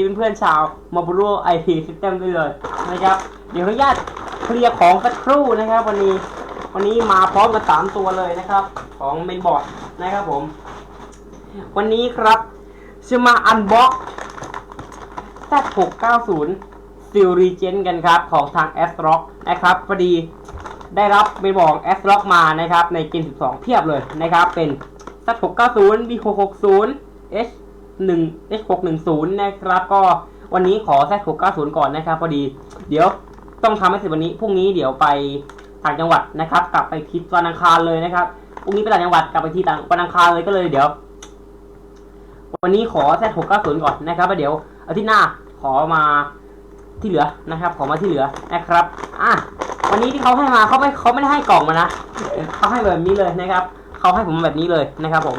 ผมสวัสดีเพื่อนๆชาวมาบูโรไอทีซิสเต็มด้เลยนะครับ เดี๋ยวขออนุญาตเคลียร์ของสักครู่นะครับ วันนี้วันนี้มาพร้อมกับสามตัวเลยนะครับ ของเมนบอร์ดนะครับผม วันนี้ครับจะมาอันบ็อก Z690 ซิลรีเจนกันครับ ของทาง s r o c k นะครับพอดีได้รับเมนบอร์ด s r o c k มานะครับ ในเกม12 เพียบเลยนะครับ เป็น Z690 B660 H 1 H610 นะครับ ก็วันนี้ขอ Z690 ก่อนนะครับ พอดี เดี๋ยวต้องทำให้เสร็จวันนี้ พรุ่งนี้เดี๋ยวไปต่างจังหวัดนะครับ กลับไปทิศวันอังคารเลยนะครับ พรุ่งนี้ไปต่างจังหวัดกลับไปที่ต่างวันอังคารเลยก็เลยเดี๋ยว วันนี้ขอ Z690 ก่อนนะครับแล้วเดี๋ยวอาทิตย์หน้าขอมาที่เหลือนะครับ ขอมาที่เหลือนะครับ อะ วันนี้ที่เขาให้มาเขาไม่เขาไม่ได้ให้กล่องมานะเขาให้แบบนี้เลยนะครับเขาให้ผมแบบนี้เลยนะครับผม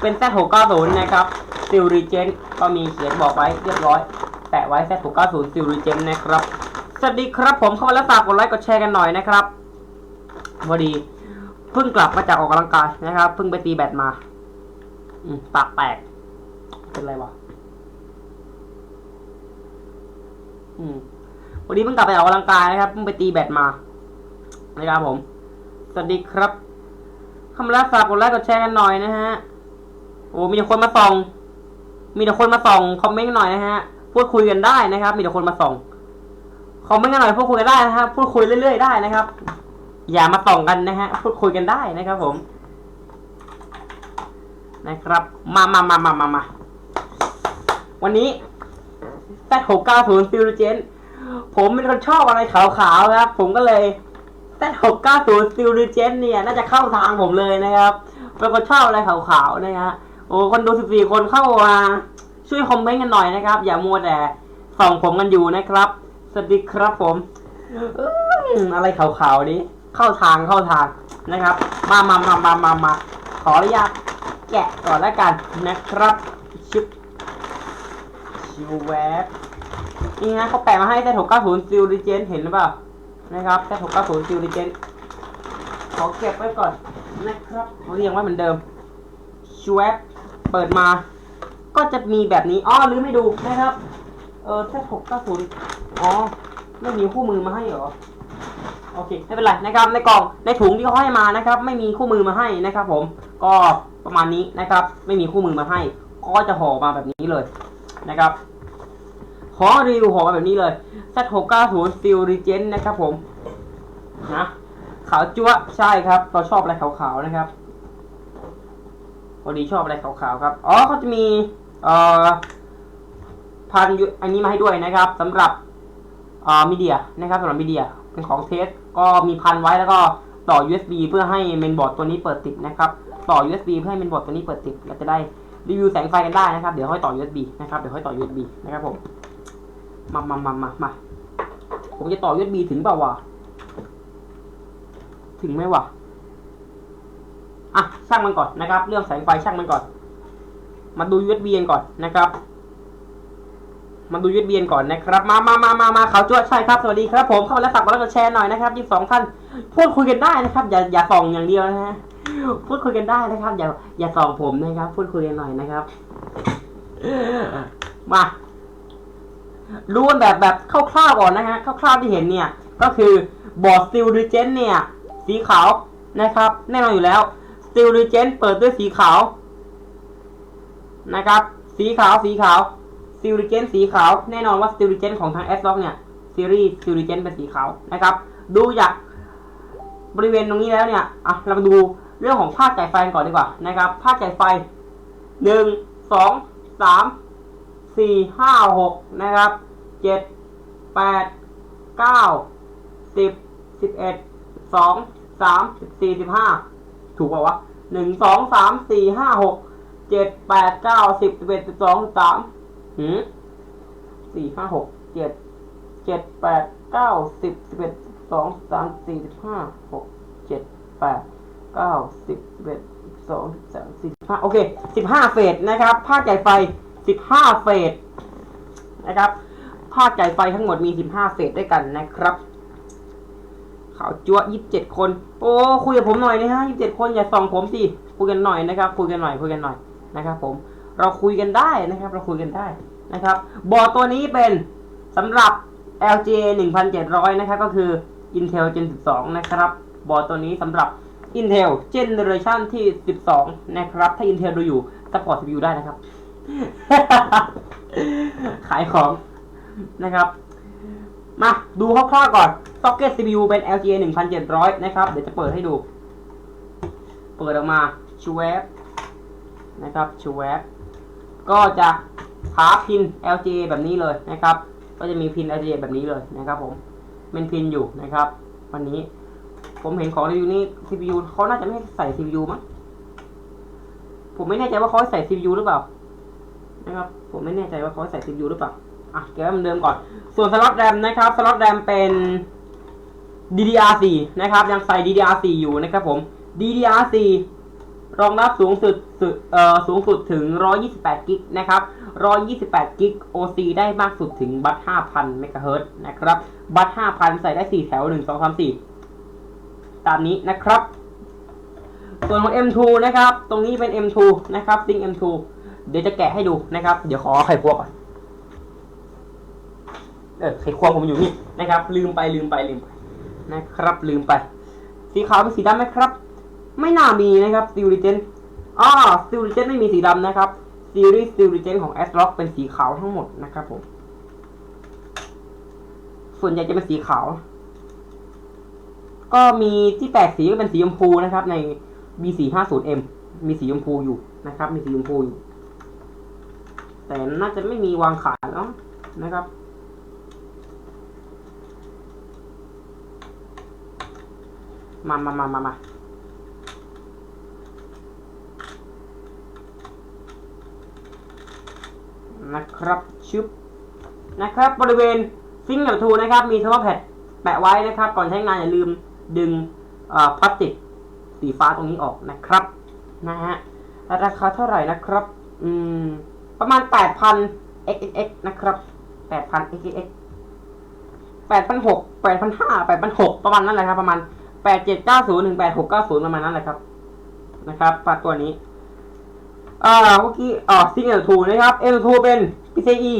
เป็น Z690 นะครับซิลรีเจนก็มีเขียนบอกไว้เรียบร้อย แปะไว้ Z690 ซิลรีเจนนะครับ สวัสดีครับผมเข้ามาแล้วฝากกดไลค์กดแชร์กันหน่อยนะครับพอดีเพิ่งกลับมาจากออกกำลังกายนะครับเพิ่งไปตีแบดมาอืมปากแตกเป็นไรวะอืมวันนี้เพิ่งกลับไปออกกำลังกายนะครับเพิ่งไปตีแบดมานะครับผม สวัสดีครับคำรักฝากกดไลค์กดแชร์กันหน่อยนะฮะ อ้มีแต่คนมาส่อง มีแต่คนมาส่องคอมเมนต์กันหน่อยนะฮะ พูดคุยกันได้นะครับ มีแต่คนมาส่องคอมเมนต์กันหน่อยพูดคุยกันได้นะครับ พูดคุยเรื่อยๆได้นะครับ อย่ามาส่องกันนะฮะ พูดคุยกันได้นะครับ ผม นะครับ มามามามามามาวันนี้แปดหกเก้าศูนย์ฟิวเจนผมเป็นคนชอบอะไรขาวๆครับ ผมก็เลยแปดหกเก้าศูนย์ฟิวเจนเนี่ย น่าจะเข้าทางผมเลยนะครับเป็นคนชอบอะไรขาวๆนะฮะ โอ้คนดูสิบสี่คนเข้ามาช่วยคอมเมนต์กันหน่อยนะครับ อย่ามัวแต่ส่องผมกันอยู่นะครับ สวัสดีครับผมอะไรขาวๆนี้เข้าทางเข้าทางนะครับ มามามามามามาขออนุญาตแกะก่อนแล้วกันนะครับชิปชิวแวบนี่นะเขาแปะมาให้แต่ถก90ซิลดิเจนเห็นหรือเปล่านะครับแต่ถก90ซิลดิเจนขอเก็บไว้ก่อนนะครับเรียงไว้เหมือนเดิมชิวบ ปิดมา ก็จะมีแบบนี้อ๋อลืมไม่ดูนะครับ เออแค่690อ๋อไม่มีคู่มือมาให้เหรอโอเคไม่เป็นไรนะครับในกล่องในถุงที่เขาให้มานะครับ ไม่มีคู่มือมาให้นะครับ ผมก็ประมาณนี้นะครับ ไม่มีคู่มือมาให้ก็จะห่อมาแบบนี้เลยนะครับขอรีวิวห่อมาแบบนี้เลย Z690 Steel Regen นนะครับผมนะขาวจั๊วใช่ครับ เราชอบอะไรขาวๆนะครับ พอดีชอบอะไรขาวๆครับ อ๋อเขาจะมี เอ่อ พันอันนี้มาให้ด้วยนะครับสำหรับอ่ามีเดียนะครับสำหรับมีเดียเป็นของเทสก็มีพันไว้แล้วก็ต่อ USB เพื่อให้เมนบอร์ดตัวนี้เปิดติดนะครับ ต่อ USB เพื่อให้เมนบอร์ดตัวนี้เปิดติดเราจะได้รีวิวแสงไฟกันได้นะครับ เดี๋ยวค่อยต่อ USB นะครับ เดี๋ยวค่อยต่อ USB นะครับผม มามามามามาผมจะต่อ USB ถึงเปล่าวะ ถึงไหมวะ อะช่างมันก่อนนะครับ เรื่องแสงไฟช่างมันก่อน มาดู USB กันก่อนนะครับมาดูยูดเบียนก่อนนะครับ มามามามามาเขาจ้วใช่ครับ สวัสดีครับผมเข้ามาแล้วฝากกดไลค์กดแชร์หน่อยนะครับยี่สองท่านพูดคุยกันได้นะครับ อย่าอย่าส่องอย่างเดียวนะฮะพูดคุยกันได้นะครับ อย่าอย่าส่องผมนะครับ พูดคุยกันหน่อยนะครับ มาดูกันแบบแบบคร่าวๆก่อนนะฮะคร่าวๆที่เห็นเนี่ย ก็คือบอร์ดสติลดิเจนเนี่ย สีขาวนะครับ แน่นอนอยู่แล้ว ติลดิเจนเปิดด้วยสีขาวนะครับ สีขาวสีขาวซิลิเจนสีขาว แน่นอนว่าซิลิเจนของทาง s อ o c เนี่ยซีรีส์ซิลิเจนเป็นสีขาวนะครับ ดูจากบริเวณตรงนี้แล้วเนี่ยอะเรามาดูเรื่องของภาคจ่ายไฟก่อนดีกว่านะครับภาคจ่ายไฟหนึ่งสองสามสี่ห้าหกนะครับเจ็ดแปดเก้าสิบสิบเอ็ดสองสามสิบสี่สิบห้าถูกป่าวะ หนึ่งสองสามสี่ห้าหกเจ็ดแปดเก้าสิบสิบเอ็ดสิบสองสิบสามหืมสี่ห้าหกเจ็ดเจ็ดแปดเก้าสิบสิบเอ็ดสิบสองสิบสามสี่สิบห้าหกเจ็ดแปดเก้าสิบสิบเอ็ดสองสามสี่ห้าโอเคสิบห้าเฟสนะครับภาคจ่ายไฟสิบห้าเฟสนะครับภาคจ่ายไฟทั้งหมดมีสิบห้าเฟสด้วยกันนะครับ ขาวจั๊วยี่สิบเจ็ดคน โอ้คุยกับผมหน่อยนะฮะยี่สิบเจ็ดคนอย่าส่องผมสิคุยกันหน่อยนะครับคุยกันหน่อยคุยกันหน่อยนะครับผมเราคุยกันได้นะครับ เราคุยกันได้นะครับบอร์ดตัวนี้เป็นสำหรับ LG 1700 นะครับ ก็คือ Intel Gen 12 นะครับ บอร์ดตัวนี้สำหรับ Intel Generation ที่ 12 นะครับ ถ้า Intel ดูอยู่ support CPU ได้นะครับ ขายของนะครับ มาดูคร่าวๆก่อน Socket CPU เป็น LGA 1700 นะครับ เดี๋ยวจะเปิดให้ดู เปิดออกมาชูแวบนะครับชูแวบก็จะหาพิน LGA แบบนี้เลยนะครับ ก็จะมีพิน LGA แบบนี้เลยนะครับผมเป็นพินอยู่นะครับ วันนี้ผมเห็นของรีวิวนี้ CPU เขาน่าจะไม่ใส่ CPU มั้งผมไม่แน่ใจว่าเขาใส่ CPU หรือเปล่านะครับ ผมไม่แน่ใจว่าเขาให้ใส่ CPU หรือเปล่า อะเก็บไว้เหมือนเดิมก่อน ส่วนสล็อตแรมนะครับ สล็อตแรมเป็น DDR4 นะครับ ยังใส่ DDR4 อยู่นะครับผม DDR4 รองรับสูงสุดสุดเอ่อสูงสุดถึง 128 กิกนะครับ 128 กิก OC ได้มากสุดถึงบัต5,000 เมกะเฮิรตซ์นะครับ บัต5,000 ใส่ได้ 4 แถว 1 2 3 4 ตามนี้นะครับ ส่วนของ M2 นะครับ ตรงนี้เป็น M2 นะครับ ซิง M2 เดี๋ยวจะแกะให้ดูนะครับ เดี๋ยวขอไข่พวกก่อน เออไขควงผมอยู่นี่นะครับ ลืมไปลืมไปลืมไปนะครับ ลืมไป สีขาวเป็นสีดำไหมครับ ไม่น่ามีนะครับซิลิเจนอ๋อซิลิเจนไม่มีสีดำนะครับซีรีส์ซิลิเจนของ s r o c k เป็นสีขาวทั้งหมดนะครับผม ส่วนใหญ่จะเป็นสีขาว ก็มีที่แตกสีก็เป็นสีชมพูนะครับ ใน B450M มีสีชมพูอยู่นะครับ มีสีชมพูอยู่ แต่น่าจะไม่มีวางขายแล้วนะครับ มามามามามานะครับชึบนะครับ บริเวณซิงค์กับทูนะครับ มีเทอร์โมแพดแปะไว้นะครับ ก่อนใช้งานอย่าลืมดึงพลาสติกสีฟ้าตรงนี้ออกนะครับนะฮะราคาเท่าไหร่นะครับ อืม ประมาณ 8,000 xxx นะครับ 8,000 xxx แปดพันหกแปดพันห้าแปดพันหกประมาณนั้นแหละครับ ประมาณ แปดเจ็ดเก้าศูนย์ถึงแปดหกเก้าศูนย์ประมาณนั้นแหละครับ นะครับปลาตัวนี้อ่าเมื่อกี้อ่าซิงเกิลทูนะครับเอลทูเป็น PCIe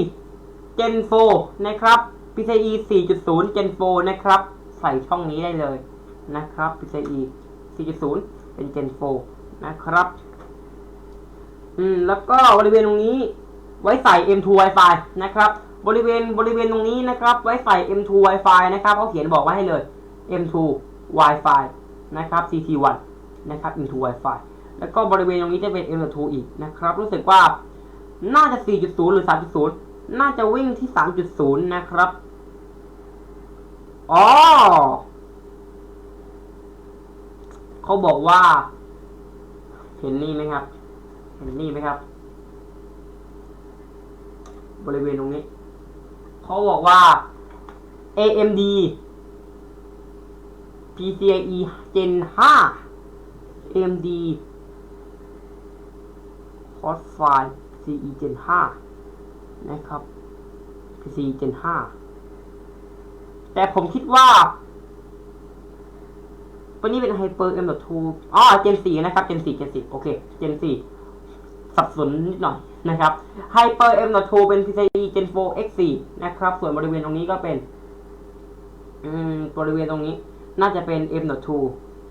Gen 4นะครับ PCIe 4.0 Gen 4นะครับ ใส่ช่องนี้ได้เลยนะครับ PCIe 4.0 เป็น Gen 4นะครับ อืม แล้วก็บริเวณตรงนี้ไว้ใส่ M2 Wi-Fi นะครับ บริเวณบริเวณตรงนี้นะครับ ไว้ใส่ M2 Wi-Fi นะครับเขาเขียนบอกไว้ให้เลย M2 Wi-Fi นะครับ CT1 นะครับ M2 Wi-Fi แล้วก็บริเวณตรงนี้จะเป็น M2 อีกนะครับ รู้สึกว่าน่าจะ 4.0 หรือ 3.0 น่าจะวิ่งที่ 3.0 นะครับอ๋อเขาบอกว่า เห็นนี่ไหมครับ เห็นนี่ไหมครับ บริเวณตรงนี้ เขาบอกว่า AMD PCIe Gen 5 AMD Crossfire CE Gen 5 นะครับ PCIe Gen 5 แต่ผมคิดว่าตัวนี้เป็น Hyper M.2 อ๋อ Gen 4 นะครับ Gen 4 Gen 4 โอเค Gen 4 สับสนนิดหน่อยนะครับ Hyper M.2 เป็น PCIe Gen 4 X4 นะครับ ส่วนบริเวณตรงนี้ก็เป็น อืม บริเวณตรงนี้ น่าจะเป็น M.2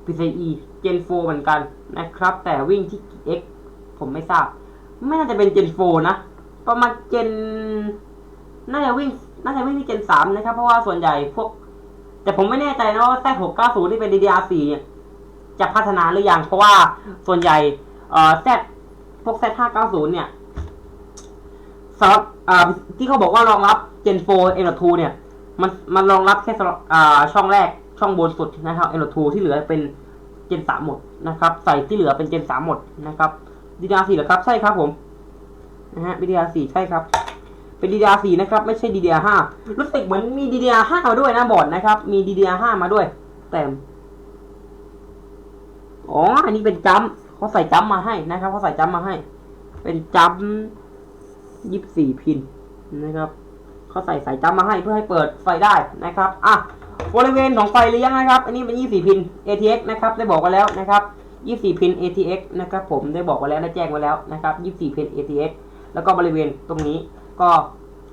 PCIe Gen 4 เหมือนกันนะครับ แต่วิ่งที่ X ผมไม่ทราบ ไม่น่าจะเป็น Gen 4 นะ ประมาณ Gen น่าจะวิ่ง น่าจะวิ่งที่ Gen 3 นะครับ เพราะว่าส่วนใหญ่พวก แต่ผมไม่แน่ใจนะว่า Z690 ที่เป็น ddr สี่จะพัฒนาหรือยัง เพราะว่าส่วนใหญ่เอ่อ Z พวก Z590 เนี่ยสำหรับอ่าที่เขาบอกว่ารองรับ Gen 4 M.2 เนี่ย มันมันรองรับแค่สำหรับอ่าช่องแรก ช่องบนสุดนะครับ M.2 ที่เหลือเป็น Gen 3หมดนะครับ ใส่ที่เหลือเป็น Gen 3หมดนะครับ DDR4 เหรอครับ ใช่ครับผมนะฮะ DDR4 ใช่ครับ เป็น DDR4 นะครับ ไม่ใช่ DDR5 รู้สึกเหมือนมี DDR5 มาด้วยนะบอร์ดนะครับ มี DDR5 มาด้วย แต่อ๋อ อันนี้เป็นจัมเขาใส่จัมมาให้นะครับเขาใส่จัมมาให้ เป็นจัมยี่สิบสี่พินนะครับเขาใส่สายจัมมาให้เพื่อให้เปิดไฟได้นะครับ อะ บริเวณของไฟเลี้ยงนะครับ อันนี้เป็นยี่สี่พิน ATX นะครับ ได้บอกไว้แล้วนะครับยี่สี่พิน ATX นะครับ ผมได้บอกไว้แล้วได้แจ้งไว้แล้วนะครับยี่สี่พิน ATX แล้วก็บริเวณตรงนี้ก็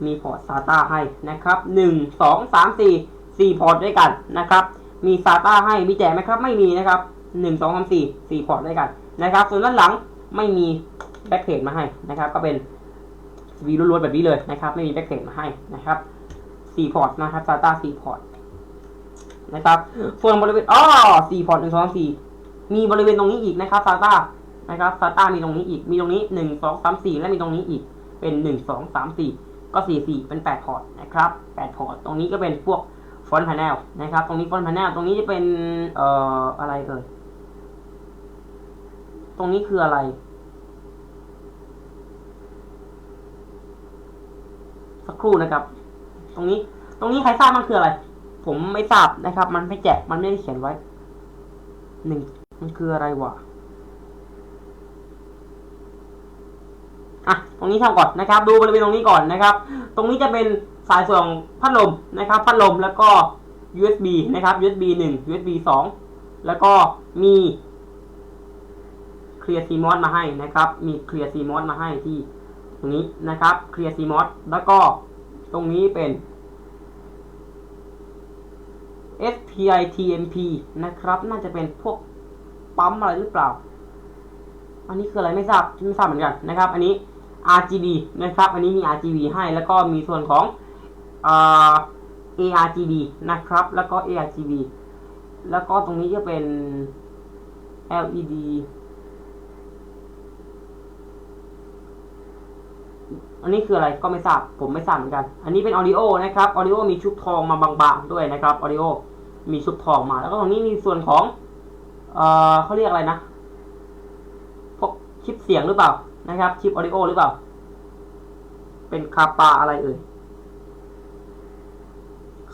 มีพอร์ต SATA ให้นะครับหนึ่งสองสามสี่สี่พอร์ตด้วยกันนะครับ มี SATA ให้ มีแจกไหมครับ ไม่มีนะครับหนึ่งสองสามสี่สี่พอร์ตด้วยกันนะครับ ส่วนด้านหลังไม่มีแบ็กเพจมาให้นะครับ ก็เป็นวีล้วนๆแบบนี้เลยนะครับ ไม่มีแบ็กเพจมาให้นะครับสี่พอร์ตนะครับ SATA สี่พอร์ต นะครับ ส่วนบริเวณอ๋อสี่พอร์ตหนึ่งสองสี่มีบริเวณตรงนี้อีกนะครับ SATA นะครับ SATA มีตรงนี้อีกมีตรงนี้หนึ่งสองสามสี่และมีตรงนี้อีกเป็นหนึ่งสองสามสี่ก็สี่สี่เป็นแปดพอร์ตนะครับแปดพอร์ตตรงนี้ก็เป็นพวกฟอนต์พา n นลนะครับ ตรงนี้ฟอนต์พา n นลตรงนี้จะเป็นเอ่ออะไรเอ่ยตรงนี้คืออะไรสักครู่นะครับ ตรงนี้ ตรงนี้ใครทราบมันคืออะไร ผมไม่ทราบนะครับ มันไม่แจกมันไม่ได้เขียนไว้หนึ่งมันคืออะไรวะอะตรงนี้ทำก่อนนะครับ ดูบริเวณตรงนี้ก่อนนะครับ ตรงนี้จะเป็นสายส่วนของพัดลมนะครับ พัดลมแล้วก็ USB นะครับ USB 1 USB 2 แล้วก็มีเคลียร์ซีมอสมาให้นะครับ มีเคลียร์ซีมอสมาให้ที่ตรงนี้นะครับ เคลียร์ซีมอสแล้วก็ตรงนี้เป็น SPI TMP นะครับ น่าจะเป็นพวกปั๊มอะไรหรือเปล่า อันนี้คืออะไรไม่ทราบไม่ทราบเหมือนกันนะครับ อันนี้ RGB นะครับ อันนี้มี RGB ให้แล้วก็มีส่วนของเอ ARGB นะครับ แล้วก็ ARGB แล้วก็ตรงนี้จะเป็น LED อันนี้คืออะไรก็ไม่ทราบ ผมไม่ทราบเหมือนกัน อันนี้เป็น audio นะครับ audio มีชุบทองมาบางๆด้วยนะครับ audio มีชุบทองมา แล้วก็ตรงนี้มีส่วนของเอ่อเขาเรียกอะไรนะพวกชิปเสียงหรือเปล่านะครับชิป audio หรือเปล่า เป็นคาปาอะไรเอ่ย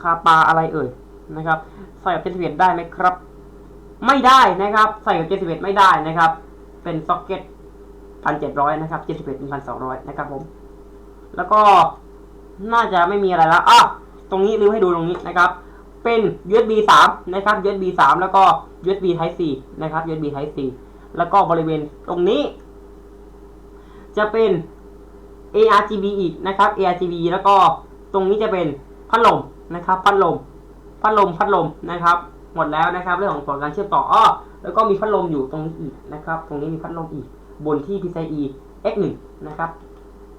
คาปาอะไรเอ่ยนะครับ ใส่กับเจสเวได้ไหมครับ ไม่ได้นะครับ ใส่กับเจสเวไม่ได้นะครับ เป็นซ็อกเก็ต1,700นะครับ71 1,200นะครับผม แล้วก็น่าจะไม่มีอะไรแล้วอะตรงนี้ลืมให้ดูตรงนี้นะครับ เป็น USB 3 นะครับ USB 3 แล้วก็ USB Type C นะครับ USB Type C แล้วก็บริเวณตรงนี้ จะเป็น ARGB อีกนะครับ ARGB แล้วก็ตรงนี้จะเป็นพัดลมนะครับ พัดลม พัดลม พัดลมนะครับ หมดแล้วนะครับ เรื่องของผลการเชื่อมต่ออ้อแล้วก็มีพัดลมอยู่ตรงนี้อีกนะครับ ตรงนี้มีพัดลมอีก บนที่ PCIe X1 นะครับ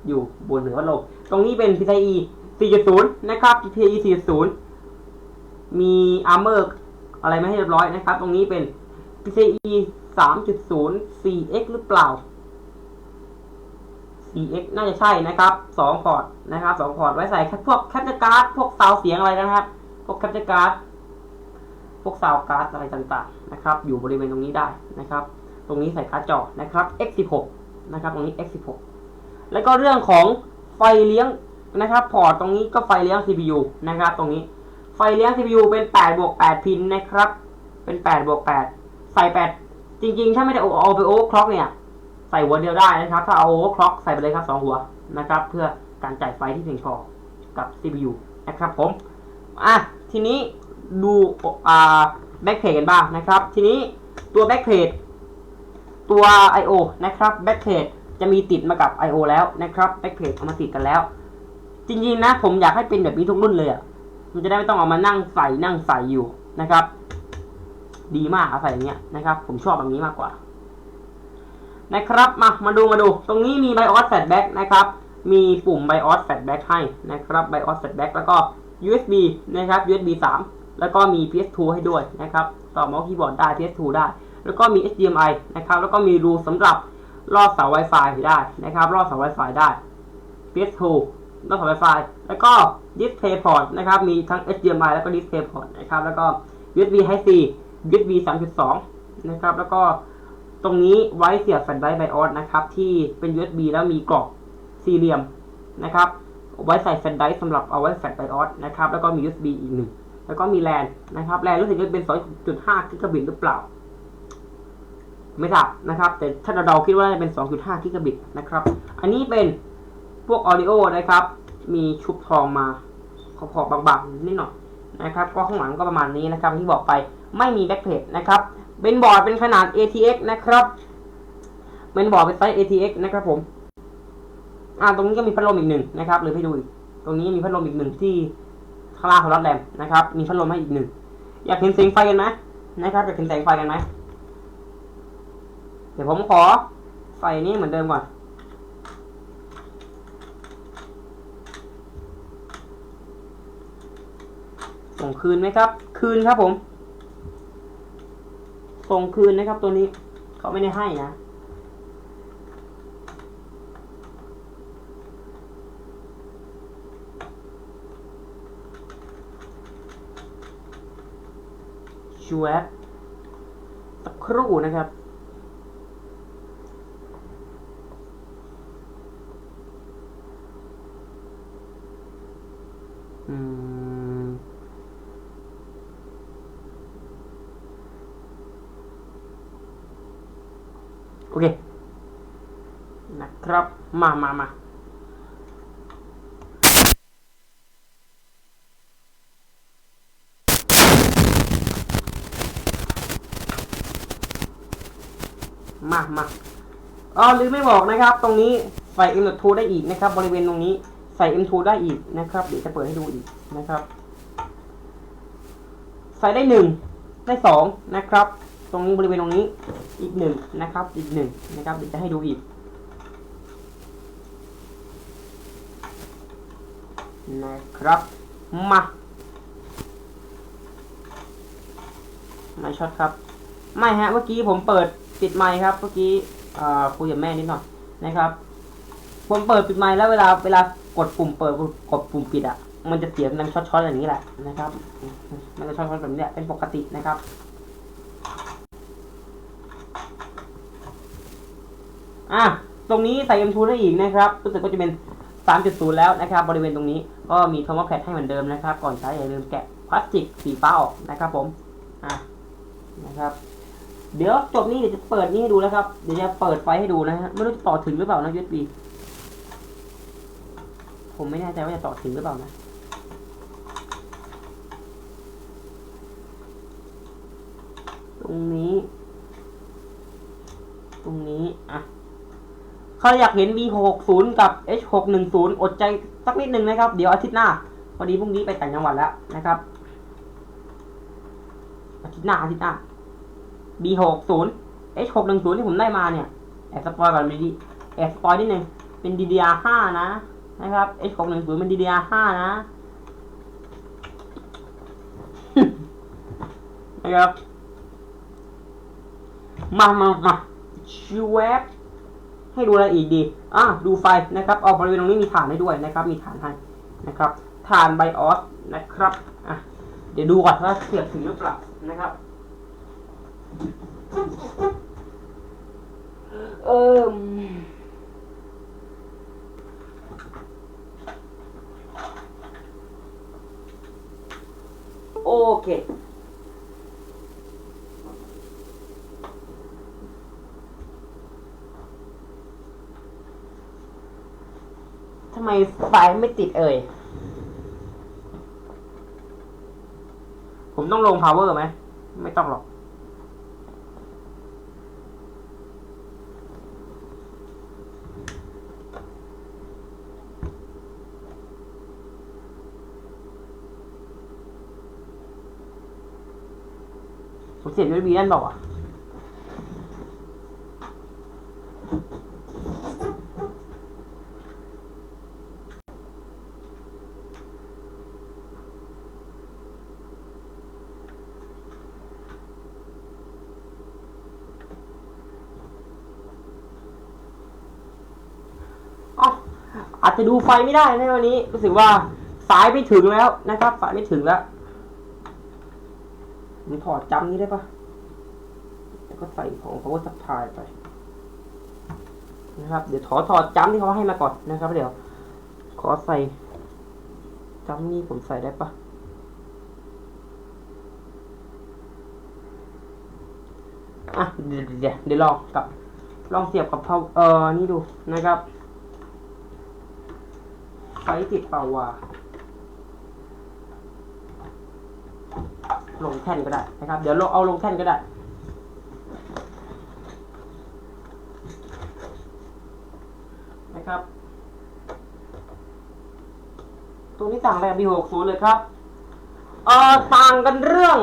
อยู่บนเหนือพัดลม ตรงนี้เป็น PCIe 4.0 นะครับ PCIe 4.0 มี Armor อร์อะไรไม่ให้เรียบร้อยนะครับ ตรงนี้เป็น PCIe 3.0 4X หรือเปล่า 4x น่าจะใช่นะครับ 2 พอร์ตนะครับ 2 พอร์ตไว้ใส่พวกแคปเจอร์การ์ดพวกซาวเสียงอะไรนะครับ พวกแคปเจอร์การ์ดพวกซาวการ์ดอะไรต่างๆนะครับ อยู่บริเวณตรงนี้ได้นะครับ ตรงนี้ใส่การ์ดจอนะครับ x16 นะครับ ตรงนี้ x16 แล้วก็เรื่องของไฟเลี้ยงนะครับ พอร์ตตรงนี้ก็ไฟเลี้ยง CPU นะครับ ตรงนี้ ไฟเลี้ยง CPU เป็น8บวก8พินนะครับ เป็น8บวก8ใส่8จริงๆ ถ้าไม่ได้เอาไปโอเวอร์คล็อกเนี่ย ใส่หัวเดียวได้นะครับ ถ้าเอาโอเวอร์คล็อกใส่ไปเลยครับสองหัวนะครับ เพื่อการจ่ายไฟที่เพียงพอกับ CPU นะครับผม อะ ทีนี้ดูอ่าแบ็กเพจกันบ้างนะครับ ทีนี้ตัวแบ็กเพจตัว I/O นะครับแบ็กเพจจะมีติดมากับ I/O แล้วนะครับแบ็กเพจเอามาติดกันแล้ว จริงๆนะ ผมอยากให้เป็นแบบนี้ทุกรุ่นเลยอะ มันจะได้ไม่ต้องเอามานั่งใส่นั่งใส่อยู่นะครับ ดีมากอะใส่อย่างเงี้ยนะครับ ผมชอบแบบนี้มากกว่า นะครับมามาดูมาดู ตรงนี้มี BIOS Fatback นะครับ มีปุ่ม BIOS Fatback ให้นะครับ BIOS Fatback แล้วก็ USB นะครับ USB 3 แล้วก็มี PS2 ให้ด้วยนะครับ ต่อเมาส์คีย์บอร์ดได้ PS2 ได้ แล้วก็มี HDMI นะครับ แล้วก็มีรูสำหรับลอดเสา Wi-Fi ได้นะครับลอดเสา Wi-Fi ได้ PS2 ลอดเสา Wi-Fi แล้วก็ Display Port นะครับ มีทั้ง HDMI แล้วก็ Display Port นะครับ แล้วก็ USB Type C USB 3.2 นะครับ แล้วก็ตรงนี้ไว้เสียบแฟลชไดร์ไบออสนะครับ ที่เป็น USB แล้วมีกรอบสี่เหลี่ยมนะครับ ไว้ใส่แฟลชไดร์สำหรับเอาไว้แฟลชไบออสนะครับ แล้วก็มี USB อีกหนึ่ง แล้วก็มีแลนนะครับแลนรู้สึกจะเป็น 2.5กิกะบิตหรือเปล่า ไม่ทราบนะครับ แต่ถ้าเราเดาคิดว่าน่าจะเป็น 2.5กิกะบิตนะครับ อันนี้เป็นพวกออดิโอนะครับ มีชุบทองมา ขอบๆบางๆนิดหน่อยนะครับก็ข้างหลังก็ประมาณนี้นะครับที่บอกไปไม่มีแบ็คเพจนะครับเป็นบอร์ดเป็นขนาด ATX นะครับเป็นบอร์ดเป็นไซส์ ATX นะครับผมอ่าตรงนี้ก็มีพัดลมอีกหนึ่งนะครับหรือให้ดูอีกตรงนี้มีพัดลมอีกหนึ่งที่ข้างล่างของรถแรมนะครับ มีพัดลมให้อีกหนึ่งอยากเห็นแสงไฟกันไหมนะครับอยากเห็นแสงไฟกันไหมเดี๋ยวผมขอไฟนี้เหมือนเดิมก่อน ส่งคืนไหมครับ คืนครับผม ส่งคืนนะครับตัวนี้เขาไม่ได้ให้นะชวบสักครู่นะครับ อืม โอเค นะ ครับ มามามามามาอ๋อลืมไม่บอกนะครับ ตรงนี้ใส่ M.2 ได้อีกนะครับ บริเวณตรงนี้ใส่ M2 ได้อีกนะครับ เดี๋ยวจะเปิดให้ดูอีกนะครับ ใส่ได้หนึ่งได้สองนะครับ ตรงนี้บริเวณตรงนี้อีกหนึ่งนะครับ อีกหนึ่งนะครับ เดี๋ยวจะให้ดูอีก นะครับมาไม่ช็อตครับ ไม่ฮะเมื่อกี้ผมเปิดปิดไมค์ครับ เมื่อกี้คุยกับแม่นิดหน่อยนะครับ ผมเปิดปิดไมค์แล้วเวลาเวลากดปุ่มเปิดกดปุ่มปิดอะ มันจะเสียงดังช็อตๆอย่างนี้แหละนะครับ มันจะช็อตๆแบบนี้เป็นปกตินะครับอะตรงนี้ใส่ M2 ได้อีกนะครับรู้สึกว่าจะเป็น 3.0 แล้วนะครับ บริเวณตรงนี้ ก็มีคำว่าแพดให้เหมือนเดิมนะครับ ก่อนใช้อย่าลืมแกะพลาสติกสีฟ้าออกนะครับผมอะนะครับเดี๋ยวจบนี้เดี๋ยวจะเปิดนี่ให้ดูแล้วครับ เดี๋ยวจะเปิดไฟให้ดูนะฮะไม่รู้จะต่อถึงหรือเปล่านะ USB ผมไม่แน่ใจว่าจะต่อถึงหรือเปล่านะตรงนี้ ตรงนี้ อะ ใครอยากเห็น V60 กับ H610 อดใจสักนิดหนึ่งนะครับ เดี๋ยวอาทิตย์หน้าพอดีพรุ่งนี้ไปแต่างจังหวัดแล้วนะครับ อาทิตย์หน้าอาทิตย์หน้า B60 H610 ที่ผมได้มาเนี่ยแอบสปอยก่อนดีแอบสปอยนิดนึงเป็น DDR5 นะนะครับ H610 เป็น DDR5 นะนะครับ มามามาชูแวบ ให้ดูอะไรอีกดีอะดูไฟนะครับเอาบริเวณตรงนี้มีฐานให้ด้วยนะครับ มีฐานให้นะครับฐานไบออสนะครับอะเดี๋ยวดูก่อนว่าเสียบถึงหรือเปล่านะครับเออโอเคำไมไฟไม่ติดเอ่ย ผมต้องลง power ไหม ไม่ต้องหรอก ผมเสียบ USB นั่นบอกอะ จะดูไฟไม่ได้ในวันนี้ รู้สึกว่าสายไม่ถึงแล้วนะครับ สายไม่ถึงแล้วผมถอดจำนี้ได้ปะแล้วก็ใส่ของ power supply ไป นะครับ เดี๋ยวถอดถอดจำที่เขาให้มาก่อนนะครับ เดี๋ยว ขอใส่จำนี้ผมใส่ได้ปะอะเดี๋ยวเดี๋ยวเดี๋ยวลองกับลองเสียบกับ power เอ่อนี่ดูนะครับ ไฟติดเปล่าวะลงแท่นก็ได้นะครับ เดี๋ยวเราเอาลงแท่นก็ได้ นะครับ ตัวนี้ต่างอะไรกับ B60 เลยครับ เอ่อต่างกันเรื่อง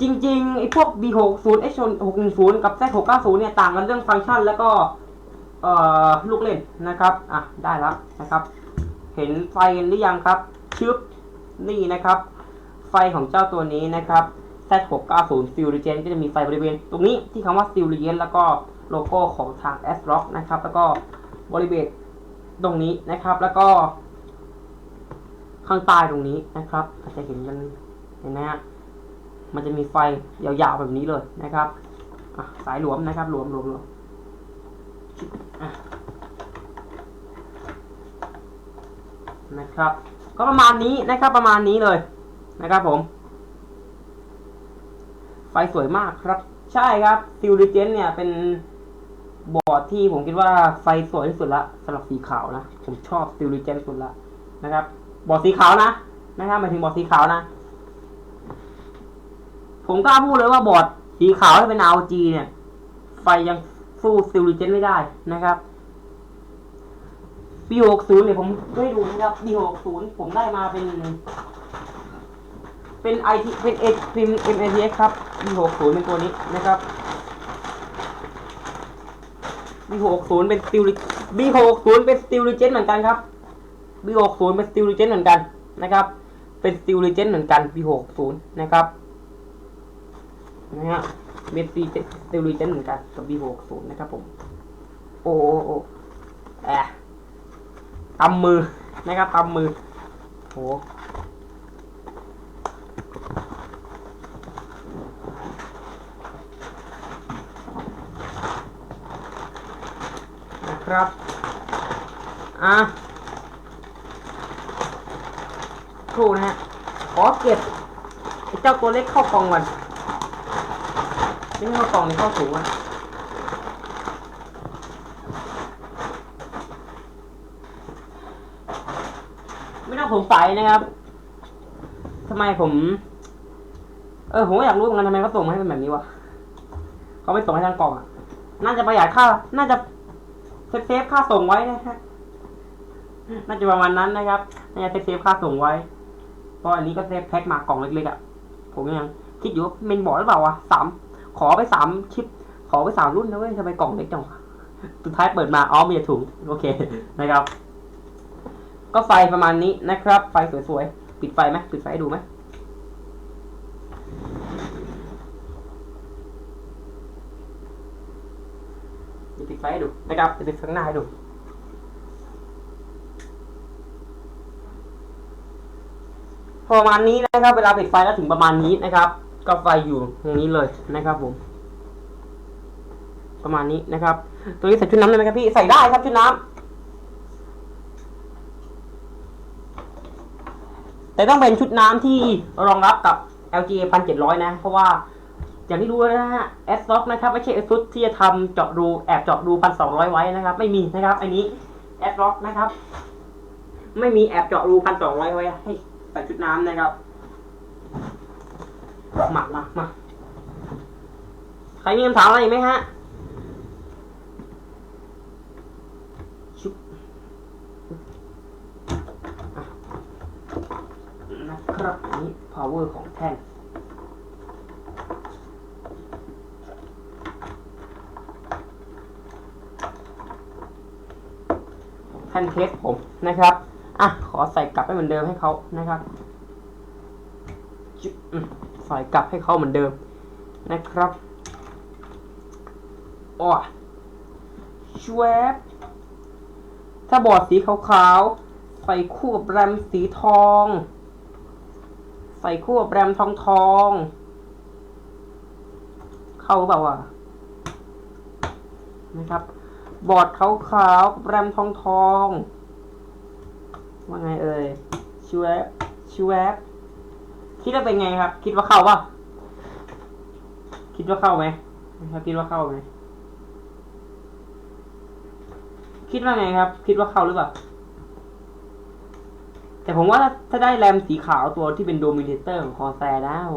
จริงๆไอ้พวก B60 H610 กับ Z690 เนี่ยต่างกันเรื่องฟังก์ชันแล้วก็ ลูกเล่นนะครับอะได้แล้วนะครับ เห็นไฟกันหรือยังครับชึบนี่นะครับ ไฟของเจ้าตัวนี้นะครับ Z690 s i l r e g e n ก็จะมีไฟบริเวณ ตรงนี้ที่คำว่า s i l r e g e n แล้วก็โลโก้ของทาง s r o c k นะครับ แล้วก็บริเวณตรงนี้นะครับ แล้วก็ ข้างใต้ตรงนี้นะครับ อาจจะเห็นกันเห็นไหมฮะมันจะมีไฟยาวๆแบบนี้เลยนะครับสายหลวมนะครับหลวมหลวมหลวม นะครับ ก็ประมาณนี้นะครับประมาณนี้เลยนะครับผม ไฟสวยมากครับ ใช่ครับซิลดิเจนเนี่ย เป็นบอร์ดที่ผมคิดว่าไฟสวยที่สุดละสำหรับสีขาวนะ ผมชอบซิลดิเจนสุดละนะครับ บอร์ดสีขาวนะนะครับหมายถึงบอร์ดสีขาวนะ ผมกล้าพูดเลยว่าบอร์ดสีขาวถ้าเป็น ROG เนี่ย ไฟยัง สู้ซิลิเจนไม่ได้นะครับ B60 เนี่ยผมให้ดูนะครับ B60 ผมได้มาเป็น เป็น IT เป็นเอชพิม MATX ครับ B60 เป็นตัวนี้นะครับ B60 เป็น Steel B60 เป็น Steel Legend เหมือนกันครับ B60 เป็น Steel Legend เหมือนกันนะครับ เป็น Steel Legend เหมือนกัน B60 นะครับนะฮะ เป็น Steel Legend เหมือนกันกับ B60 นะครับผม โอ้โอ้โอ้แอะตำมือนะครับตำมือโหนะครับ อะครูนะฮะขอเก็บเจ้าตัวเล็กเข้ากองก่อน ไม่เขากล่องนี่เข้าถุงอะไม่ต้องสงสัยนะครับทำไมผม เออผมก็อยากรู้เหมือนกันทำไมเขาส่งมาให้เป็นแบบนี้วะเขาไม่ส่งให้ทางกล่องอะน่าจะประหยัดค่า น่าจะเซฟเซฟค่าส่งไว้นะฮะ น่าจะประมาณนั้นนะครับ น่าจะเซฟเซฟค่าส่งไว้ เพราะอันนี้ก็เซฟแพ็คมากล่องเล็กๆอะ ผมยังคิดอยู่ว่าเมนบอกหรือเปล่าวะสาม ขอไปสามชิป ขอไปสามรุ่นนะเว้ยทำไมกล่องเล็กจังสุดท้ายเปิดมาอ๋อมีถุงโอเคนะครับ ก็ไฟประมาณนี้นะครับ ไฟสวยๆ ปิดไฟไหมปิดไฟให้ดูไหมปิดไฟให้ดูนะครับปิดข้างหน้าให้ดูประมาณนี้นะครับ เวลาปิดไฟแล้วถึงประมาณนี้นะครับ ก็ไฟอยู่ตรงนี้เลยนะครับผม ประมาณนี้นะครับ ตัวนี้ใส่ชุดน้ำได้ไหมครับพี่ใส่ได้ครับชุดน้ำแต่ต้องเป็นชุดน้ำที่รองรับกับ LGA 1700 นะ เพราะว่าอย่างที่รู้นะฮะ s อ o c นะครับไม่ใช่ ASUS ที่จะทำเจาะรูแอบเจาะรูพันสองร้อยไว้นะครับ ไม่มีนะครับ อันนี้ s อ o c นะครับ ไม่มีแอบเจาะรูพันสองร้อยไว้ให้ใส่ชุดน้ำนะครับ มามามาใครมีคำถามอะไรไหมฮะชุบนะครับอันนี้ power ของแท่นแท่นเทสผมนะครับ อะ ขอใส่กลับให้เหมือนเดิมให้เขานะครับจุ๊บอืม ใส่กลับให้เขาเหมือนเดิมนะครับโอ้ชวบถ้าบอดสีขาวๆ ใส่คู่กับแรมสีทอง ใส่คู่กับแรมทองทอง เข้าเปล่าวะนะครับ บอดขาวๆกับแรมทองทอง ว่าไงเอ่ยชวบชวบ คิดว่าเป็นไงครับ คิดว่าเข้าป่ะคิดว่าเข้าไหมครับคิดว่าเข้าไหมคิดว่าไงครับ คิดว่าเข้าหรือเปล่าแต่ผมว่าถ้าถ้าได้แรมสีขาวตัวที่เป็นโดมิเนเตอร์ของคอแซนะโห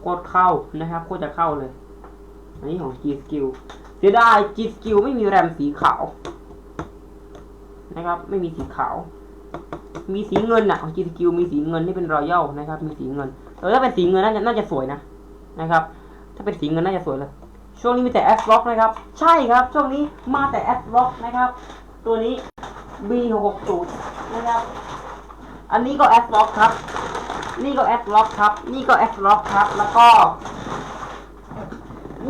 โคตรเข้านะครับโคตรจะเข้าเลย อันนี้ของ G Skill เสียดาย G Skill ไม่มีแรมสีขาว นะครับ ไม่มีสีขาว มีสีเงินอะของ GTQ มีสีเงินที่เป็นรอยัลนะครับ มีสีเงินแต่ถ้าเป็นสีเงินน่าจะน่าจะสวยนะนะครับ ถ้าเป็นสีเงินน่าจะสวยเลยช่วงนี้มีแต่ S Rock นะครับ ใช่ครับ ช่วงนี้มาแต่ S Rock นะครับ ตัวนี้ B660 นะครับ อันนี้ก็ S Rock ครับ นี่ก็ S Rock ครับ นี่ก็ S Rock ครับ แล้วก็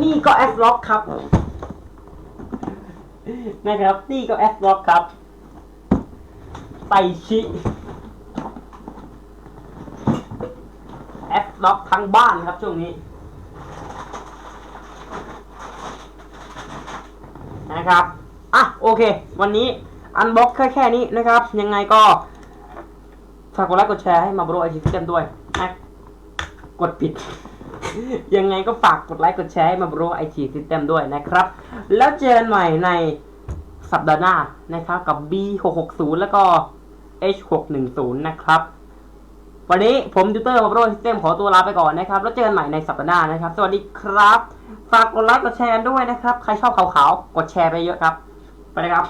นี่ก็ S Rock ครับ นะครับ นี่ก็ S Rock ครับ ไตชิ S Rock ทั้งบ้านครับช่วงนี้ นะครับ อะ โอเค วันนี้อันบ็อกแค่แค่นี้นะครับ ยังไงก็ฝากกดไลค์กดแชร์ให้มาบรไอจีซิสเต็มด้วยนะกดผิด ยังไงก็ฝากกดไลค์กดแชร์ให้มาบรไอจีซิสเต็มด้วยนะครับ แล้วเจอกันใหม่ในสัปดาห์หน้านะครับกับ B660 แล้วก็ H610 นะครับวันนี้ผมติวเตอร์มาโปรซิสเต็มขอตัวลาไปก่อนนะครับ แล้วเจอกันใหม่ในสัปดาห์หน้านะครับ สวัสดีครับ ฝากกดไลค์กดแชร์ด้วยนะครับ ใครชอบขาวๆ กดแชร์ไปเยอะครับ ไปเลยครับ